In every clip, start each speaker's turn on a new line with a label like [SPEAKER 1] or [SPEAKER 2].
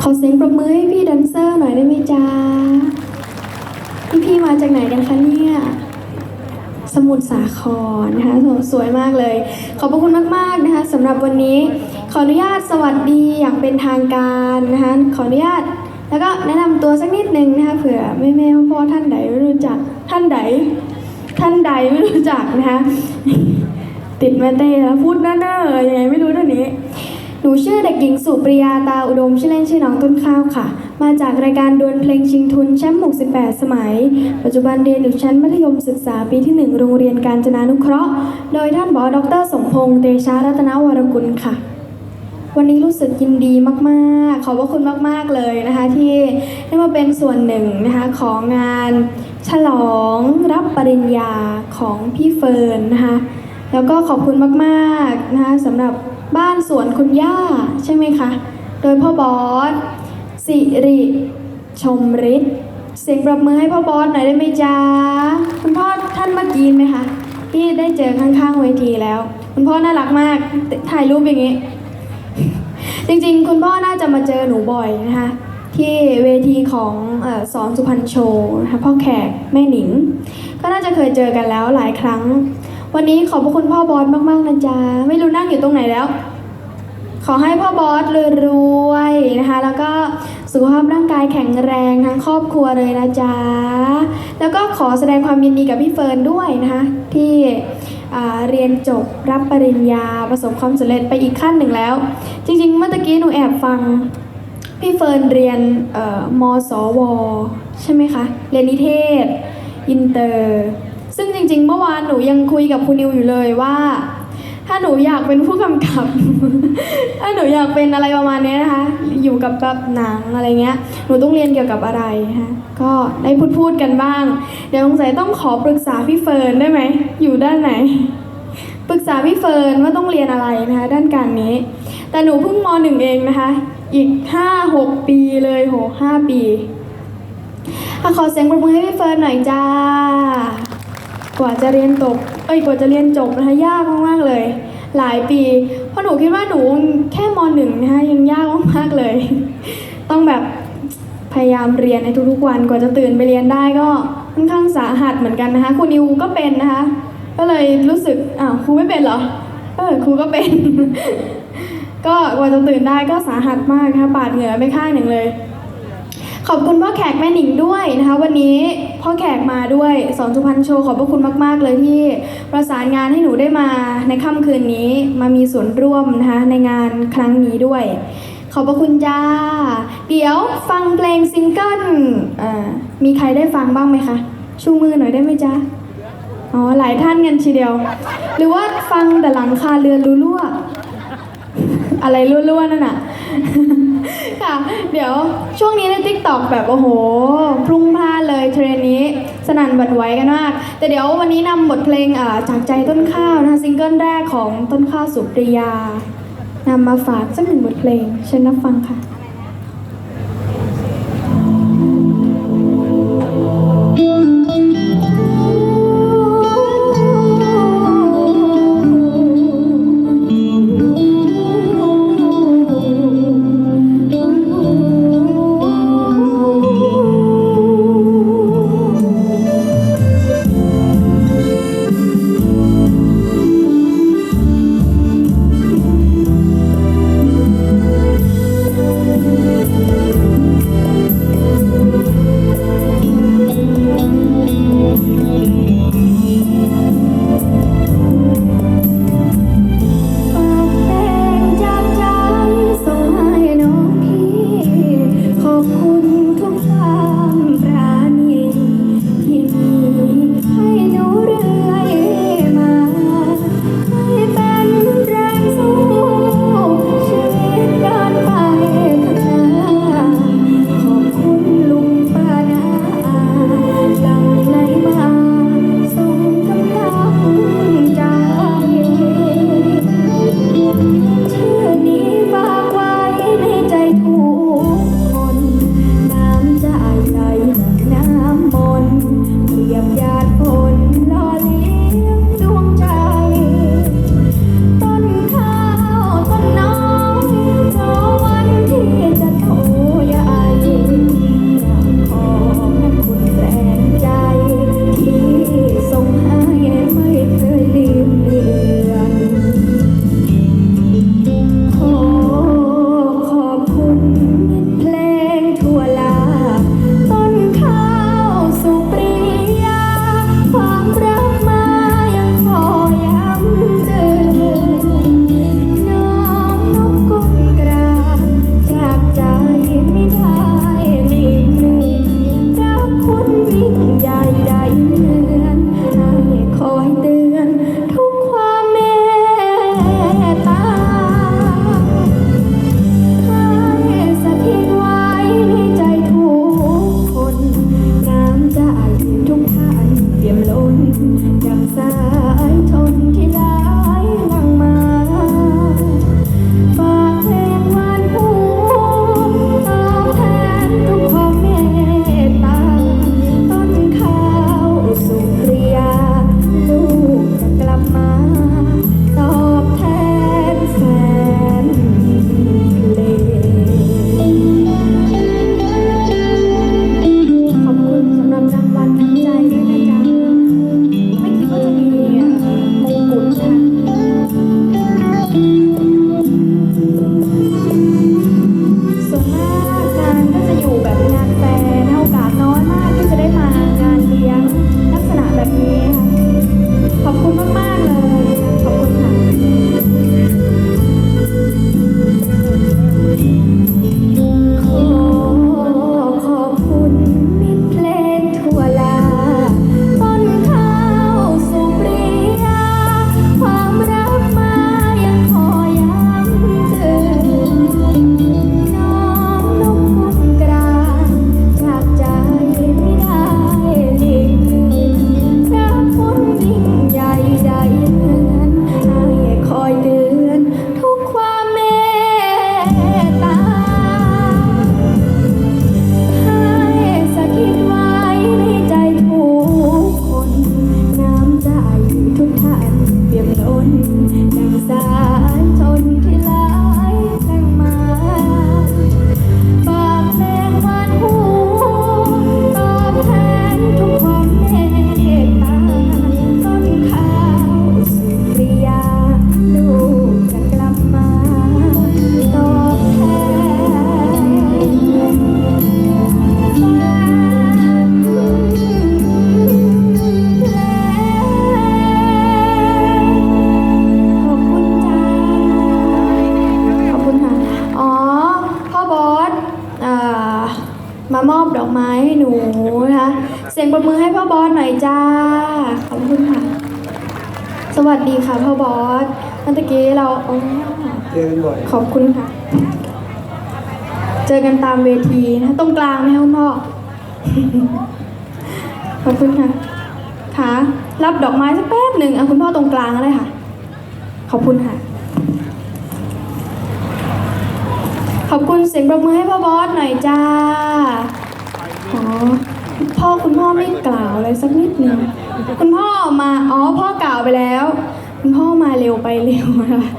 [SPEAKER 1] ขอเสียงปรบมือให้พี่แดนเซอร์หน่อยได้ไหมจ๊ะพี่พี่มาจากไหนกันคะเนี่ยสมุทรสาครนะคะสวยมากเลย ขอบคุณมากๆนะคะสำหรับวันนี้ ขออนุญาตสวัสดีอย่างเป็นทางการนะคะขออนุญาตแล้วก็แนะนำตัวสักนิดนึงนะคะเผื่อแม่แม่พ่อท่านใดไม่รู้จักท่านใด ท่านใดไม่รู้จักนะคะติดแม่เต้แล้วพูดเน่าๆยังไงไม่รู้เท่านี้ นูชื่อเด็กหญิงสุปริยาตาอุดม ชื่อเล่นชื่อน้องต้นข้าวค่ะ มาจากรายการดวลเพลงชิงทุนแชมป์68 สมัย ปัจจุบันเรียนอยู่ชั้นมัธยมศึกษาปีที่ 1 โรงเรียนการจนานุเคราะห์ โดยท่านบอดรสมพงษ์เตชะรัตนวรกุลค่ะ วันนี้รู้สึกยินดีมากๆ ขอบพระคุณมากๆเลยนะคะ ที่ได้มาเป็นส่วนหนึ่งนะคะของงานฉลองรับปริญญาของพี่เฟิร์นนะคะแล้วก็ขอบคุณมากๆนะคะสำหรับ บ้านสวนคุณย่าใช่ไหมคะ โดยพ่อบอสสิริชมฤทธิ์เสียงปรบมือให้พ่อบอสหน่อยได้ไหมจ๊ะคุณพ่อท่านเมื่อกี้ไหมคะที่ได้เจอข้างๆเวทีแล้ว คุณพ่อน่ารักมากถ่ายรูปอย่างนี้ จริงๆ คุณพ่อน่าจะมาเจอหนูบ่อยนะคะที่เวทีของอสอนสุพรรณโชว์นะคะพ่อแขกแม่หนิง ก็น่าจะเคยเจอกันแล้วหลายครั้ง วันนี้ขอบพระคุณพ่อบอสมากๆนะจ๊ะ ไม่รู้นั่งอยู่ตรงไหนแล้ว ขอให้พ่อบอสรวยๆนะคะ แล้วก็สุขภาพร่างกายแข็งแรงทั้งครอบครัวเลยนะจ๊ะ แล้วก็ขอแสดงความยินดีกับพี่เฟิร์นด้วยนะคะ ที่เรียนจบรับปริญญาประสบความสำเร็จไปอีกขั้นหนึ่งแล้ว จริงๆ เมื่อกี้หนูแอบฟังพี่เฟิร์นเรียนมสว ใช่ไหมคะ เรียนนิเทศ อินเตอร์ ซึ่งจริง ๆ เมื่อวานหนูยังคุยกับคุณนิวอยู่เลยว่า ถ้าหนูอยากเป็นผู้กำกับ ถ้าหนูอยากเป็นอะไรประมาณนี้นะคะ อยู่กับแบบหนังอะไรเงี้ย หนูต้องเรียนเกี่ยวกับอะไรนะก็ได้พูดพูดๆกันบ้าง เดี๋ยวสงสัยต้องขอปรึกษาพี่เฟิร์นได้ไหม อยู่ด้านไหน ปรึกษาพี่เฟิร์นว่าต้องเรียนอะไรนะคะ ด้านการนี้ แต่หนูเพิ่งมหนึ่งเองนะคะ อีกห้าหกปีเลยโหห้าปีขอเสียงปรบมือให้พี่เฟิร์นหน่อยจ้า กว่าจะเรียนจบเอ้ยกว่าจะเรียนจบนะคะยากมากๆเลย หลายปี เพราะหนูคิดว่าหนูแค่มหนึ่งนะคะยังยากมากๆเลย ต้องแบบพยายามเรียนในทุกๆวันกว่าจะตื่นไปเรียนได้ก็ค่อนข้างสาหัสเหมือนกันนะคะครูนิวก็เป็นนะคะ ก็เลยรู้สึกอ้าวครูไม่เป็นเหรอเออครูก็เป็น ก็กว่าจะตื่นได้ก็สาหัสมากนะคะปาดเหงื่อไปข้างหนึ่งเลย ขอบคุณพ่อแขกแม่หนิงด้วยนะคะ วันนี้พ่อแขกมาด้วยสอนสุพรรณโชว์ขอบพระคุณมาก ๆ เลยที่ประสานงานให้หนูได้มาในค่ำคืนนี้มามีส่วนร่วมนะคะในงานครั้งนี้ด้วย ขอบพระคุณจ้า เดี๋ยวฟังเพลงซิงเกิลมีใครได้ฟังบ้างไหมคะ ชูมือหน่อยได้ไหมจ๊ะอ๋อหลายท่านกันทีเดียว หรือว่าฟังแต่หลังคาเรือนรั่วอะไรรั่วๆนั่นน่ะ ค่ะ เดี๋ยวช่วงนี้ในทิกตอกแบบโอ้โห พรุ่งพลาเลยเทรนนี้สนั่นบันไหวกันมาก แต่เดี๋ยววันนี้นำบทเพลงอ่าจากใจต้นข้าวนะคะซิงเกิลแรกของต้นข้าวสุปริยานำมาฝากสักหนึ่งบทเพลงเชิญรับฟังค่ะ ขอบคุณค่ะ สวัสดีค่ะพ่อบอสเมื่อตะกี้เราอ๋อ
[SPEAKER 2] เจอกันบ่อย
[SPEAKER 1] ขอบคุณค่ะ เจอกันตามเวทีนะคะตรงกลางไหมคะคุณพ่อ ขอบคุณค่ะค่ะรับดอกไม้สักแป๊บหนึ่งเอาคุณพ่อตรงกลางก็ได้ค่ะ ขอบคุณค่ะ ขอบคุณเสียงปรบมือให้พ่อบอสหน่อยจ้า อ๋อ พ่อคุณพ่อไม่กล่าวอะไรสักนิดหนึ่ง คุณพ่อมาอ๋อพ่อกล่าวไปแล้ว คุณพ่อมาเร็วไปเร็วนะคะ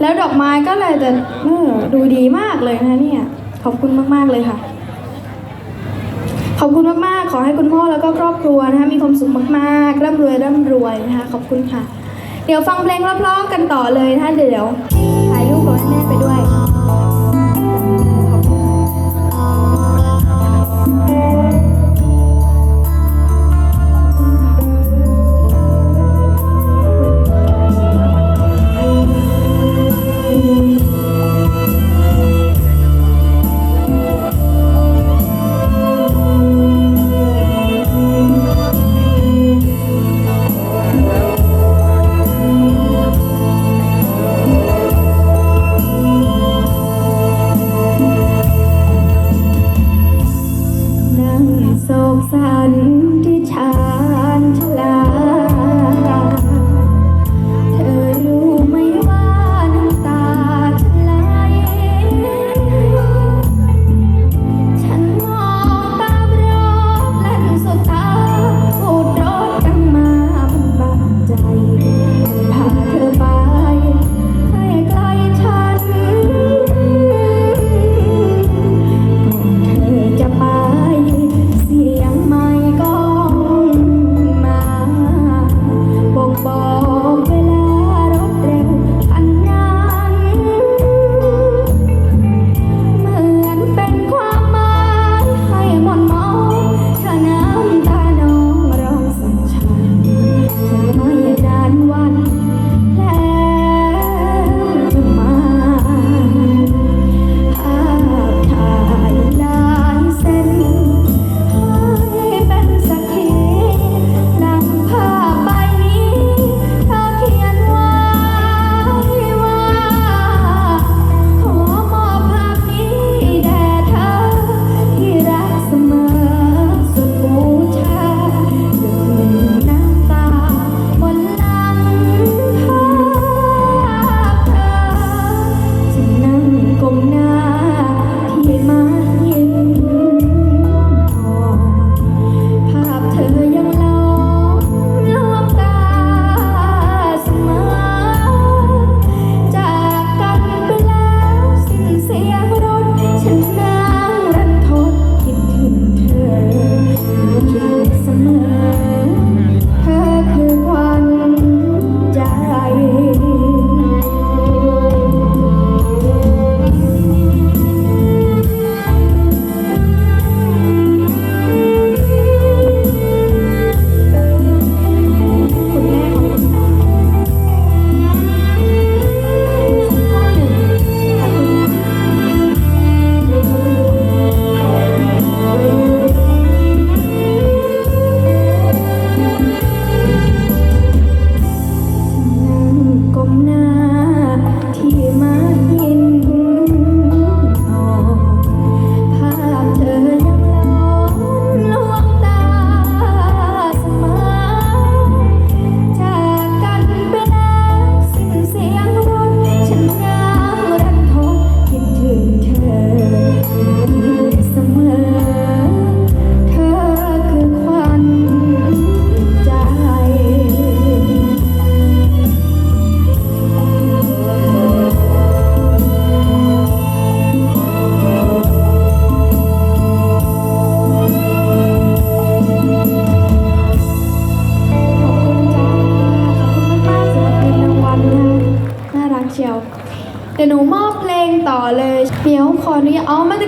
[SPEAKER 1] แล้วดอกไม้ก็เลยแต่เออดูดีมากเลยนะเนี่ย ขอบคุณมากๆเลยค่ะ ขอบคุณมากๆ ขอให้คุณพ่อแล้วก็ครอบครัวนะคะมีความสุขมากๆร่ำรวยร่ำรวยนะคะขอบคุณค่ะ เดี๋ยวฟังเพลงเพราะๆกันต่อเลยนะคะเดี๋ยวถ่ายรูปกับแม่ไปด้วย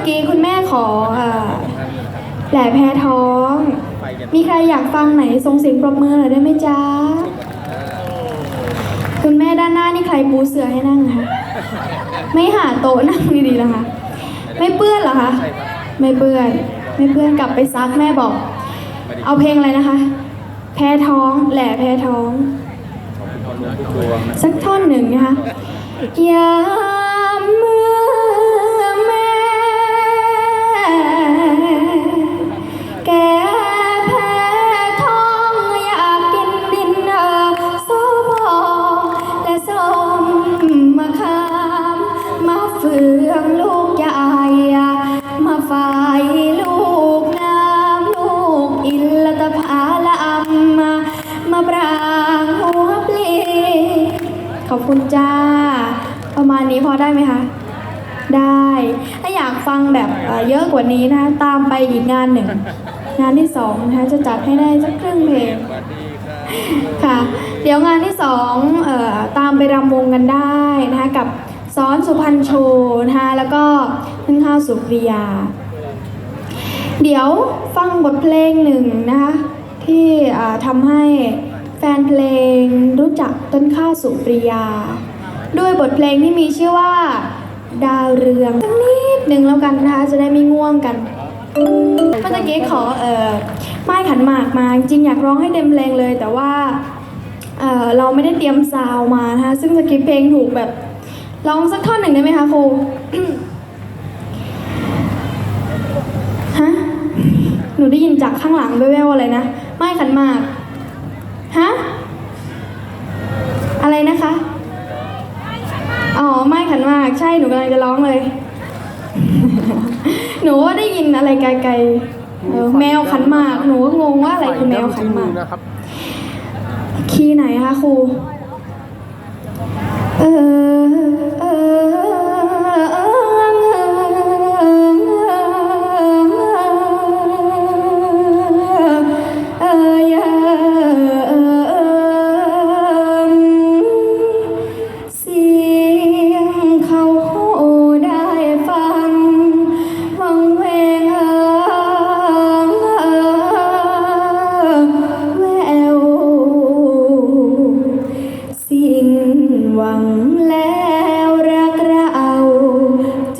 [SPEAKER 1] กี้คุณแม่ขออแหล่แพ้ท้อง มีใครอยากฟังไหนส่งเสียงปรบมือหน่อยได้ไหมจ๊ะ คุณแม่ด้านหน้านี่ใครปูเสือให้นั่งคะ ไม่หาโต๊ะนั่งดีๆเหรอคะ ไม่เปื้อนเหรอคะ ไม่เปื้อน
[SPEAKER 2] ร
[SPEAKER 1] ให้เพื่อนกลับไปซักแม่บอก เอาเพลงอะไรนะคะ แพ้ท้อง แหล่แพ้ท้อง สักท่อนหนึ่งนะคะยา นที่สองนะคะจะจัดให้ได้สักครึ่งเพลงค่ะ เดี๋ยวงานที่สองเอ่อตามไปรำวงกันได้นะคะกับซ้อนสุพรรณโชว์นะคะแล้วก็นึ่งข้าวสุปริยา เดี๋ยวฟังบทเพลงหนึ่งนะคะที่ทำให้แฟนเพลงรู้จักต้นข้าวสุปริยา ด้วยบทเพลงที่มีชื่อว่าดาวเรืองสักนิดหนึ่งแล้วกันนะคะจะได้ไม่ง่วงกันเมื่อกี้ขอเอ่อ ไม้ขันหมากมาจริงอยากร้องให้เต็มเพลงเลย แต่ว่าเเราไม่ได้เตรียมซาวมานะคะซึ่งสคริปต์เพลงถูกแบบร้องสักท่อนหนึ่งได้ไหมคะครูฮะหนูได้ยินจากข้างหลังแว่วๆอะไรนะไม่ขันหมากฮะอะไรนะคะอ๋อไม่ขันหมากใช่หนูกำลังจะร้องเลย หนูว่าได้ยินอะไรไกลๆ เออแมวขันหมากหนูก็งงว่าอะไรคือแมวขันหมาก
[SPEAKER 2] นะครับ
[SPEAKER 1] คีย์ไหนคะครู เออเอ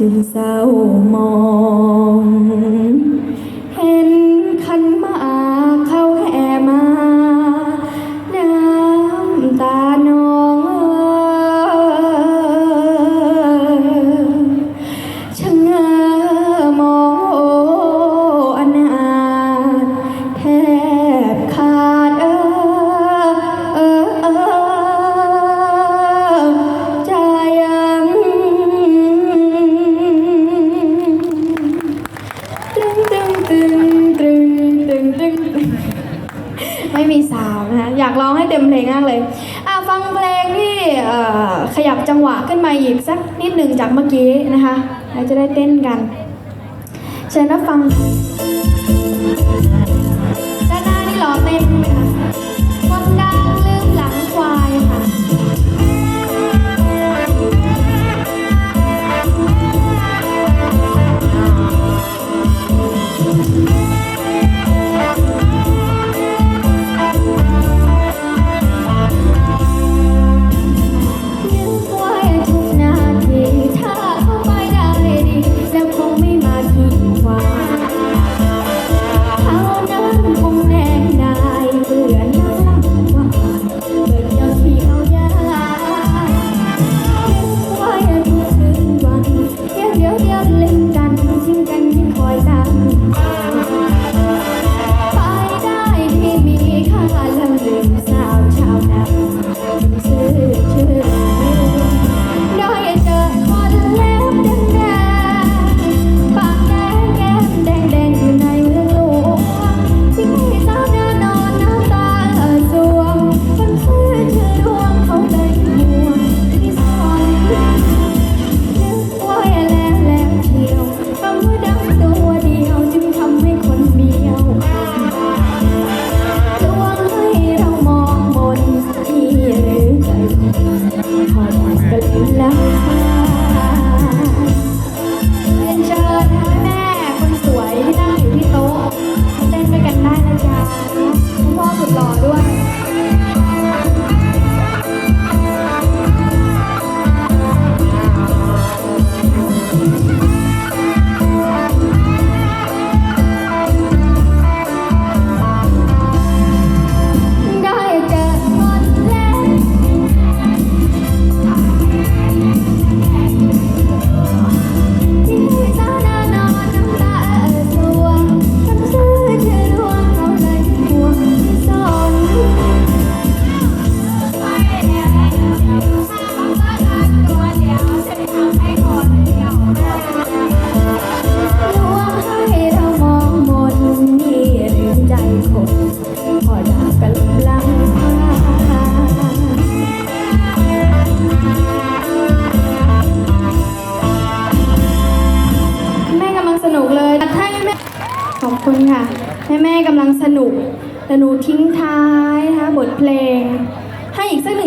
[SPEAKER 1] จึงเศร้ามอง นิดหนึ่งจากเมื่อกี้นะคะเราจะได้เต้นกัน เชิญรับฟัง ด้านหน้านี่รอเต้นไหมคะคน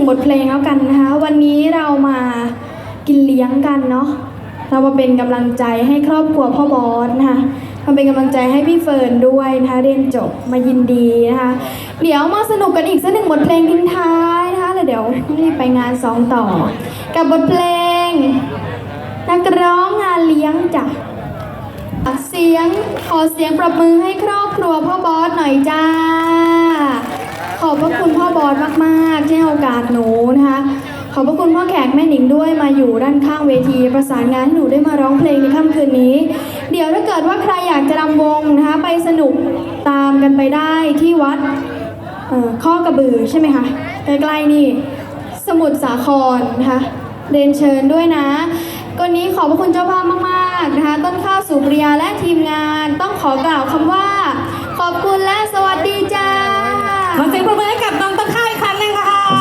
[SPEAKER 1] งบทเพลงแล้วกันนะคะ วันนี้เรามากินเลี้ยงกันเนาะเรามาเป็นกำลังใจให้ครอบครัวพ่อบอสนะคะมาเป็นกำลังใจให้พี่เฟิร์นด้วยนะคะเรียนจบมายินดีนะคะเดี๋ยวมาสนุกกันอีกสักหนึ่งบทเพลงทิ้งท้ายนะคะแล้วเดี๋ยวรีบไปงานสองต่อ กับบทเพลง นักร้องงานเลี้ยงจ้ะเสียงขอเสียงปรบมือให้ครอบครัวพ่อบอสหน่อยจ้า ขอบพระคุณพ่อบอสมากๆที่ให้โอกาสหนูนะคะ ขอบพระคุณพ่อแขกแม่หนิงด้วยมาอยู่ด้านข้างเวที ประสานงานให้หนูได้มาร้องเพลงในค่ำคืนนี้ เดี๋ยวถ้าเกิดว่าใครอยากจะรำวงนะคะไปสนุกตามกันไปได้ที่วัดข้อกระบือใช่ไหมคะใกล้ๆนี่สมุทรสาครนะคะเรียนเชิญด้วยนะก็นี้ขอบพระคุณเจ้าภาพมากๆนะคะ ต้นข้าวสุปริยาและทีมงานต้องขอกล่าวคำว่า ขอบคุณและสวัสดีจ้า